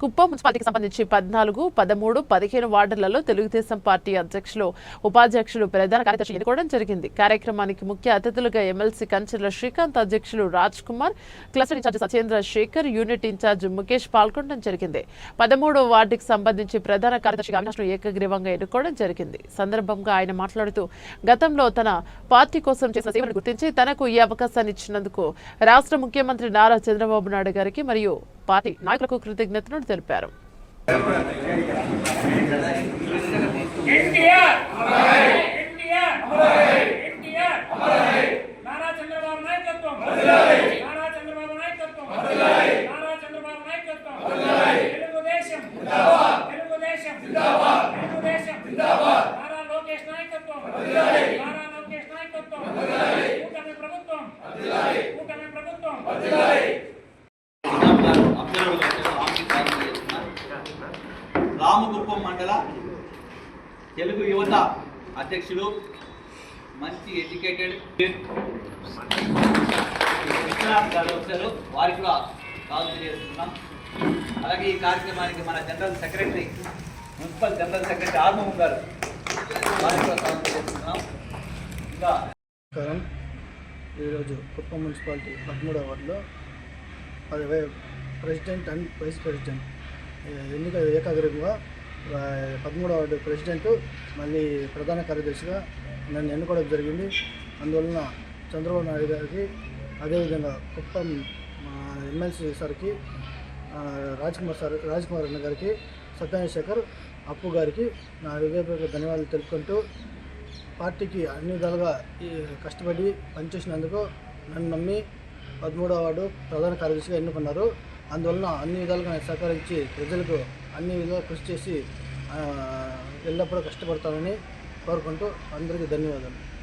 కుప్పం మున్సిపాలిటీకి సంబంధించి పద్నాలుగు పదమూడు పదిహేను వార్డులలో తెలుగుదేశం పార్టీ అధ్యక్షులు ఉపాధ్యక్షులు ప్రధాన కార్యదర్శి ఎన్నుకోవడం జరిగింది. కార్యక్రమానికి ముఖ్య అతిథులుగా ఎమ్మెల్సీ కంచెల శ్రీకాంత్ అధ్యక్షులు Raj Kumar cluster incharge Satyendra Shekhar unit incharge Mukesh పాల్గొనడం జరిగింది. పదమూడవ వార్డుకి సంబంధించి ప్రధాన కార్యదర్శి అవినాష్ను ఏకగ్రీవంగా ఎన్నుకోవడం జరిగింది. సందర్భంగా ఆయన మాట్లాడుతూ గతంలో తన పార్టీ కోసం చేసిన సేవలు గుర్తించి తనకు ఈ అవకాశాన్ని ఇచ్చినందుకు రాష్ట్ర ముఖ్యమంత్రి నారా చంద్రబాబు నాయుడు గారికి మరియు పార్టీ నాయకులకు కృతజ్ఞతలు తెలిపారు. ప్రభుత్వం! ప్రభుత్వం! మండల తెలుగు యువత అధ్యక్షులు మంచి ఎడ్యుకేటెడ్ విశ్వనాథ్ గారు వచ్చారు. వారికి కూడా కాల్ తెలియజేస్తున్నాం. అలాగే ఈ కార్యక్రమానికి మన general secretary municipal general secretary ఆర్మూహం గారు వారికి కూడా కాల్ తెలియజేస్తున్నాం. ఇంకా ఈరోజు కుప్పం మున్సిపాలిటీ పదమూడవ వార్డులో అది ప్రెసిడెంట్ అండ్ వైస్ ప్రెసిడెంట్. ఎన్నిక ఏకాగ్రంగా పదమూడవ వార్డు ప్రెసిడెంట్ మళ్ళీ ప్రధాన కార్యదర్శిగా నన్ను ఎన్నుకోవడం జరిగింది. అందువలన చంద్రబాబు నాయుడు గారికి అదేవిధంగా కుప్పం ఎమ్మెల్సీ సార్కి రాజ్కుమార్ సార్ రాజ్కుమార్ అన్న గారికి సత్యనారాయణ అప్పు గారికి నా హృదయపూర్వక ధన్యవాదాలు తెలుపుకుంటూ పార్టీకి అన్ని విధాలుగా ఈ కష్టపడి పనిచేసినందుకు నన్ను నమ్మి పదమూడవ వార్డు ప్రధాన కార్యదర్శిగా ఎన్నుకున్నారు. అందువలన అన్ని విధాలుగా సహకరించి ప్రజలకు అన్ని విధంగా కృషి చేసి ఎల్లప్పుడూ కష్టపడతానని కోరుకుంటూ అందరికీ ధన్యవాదాలు.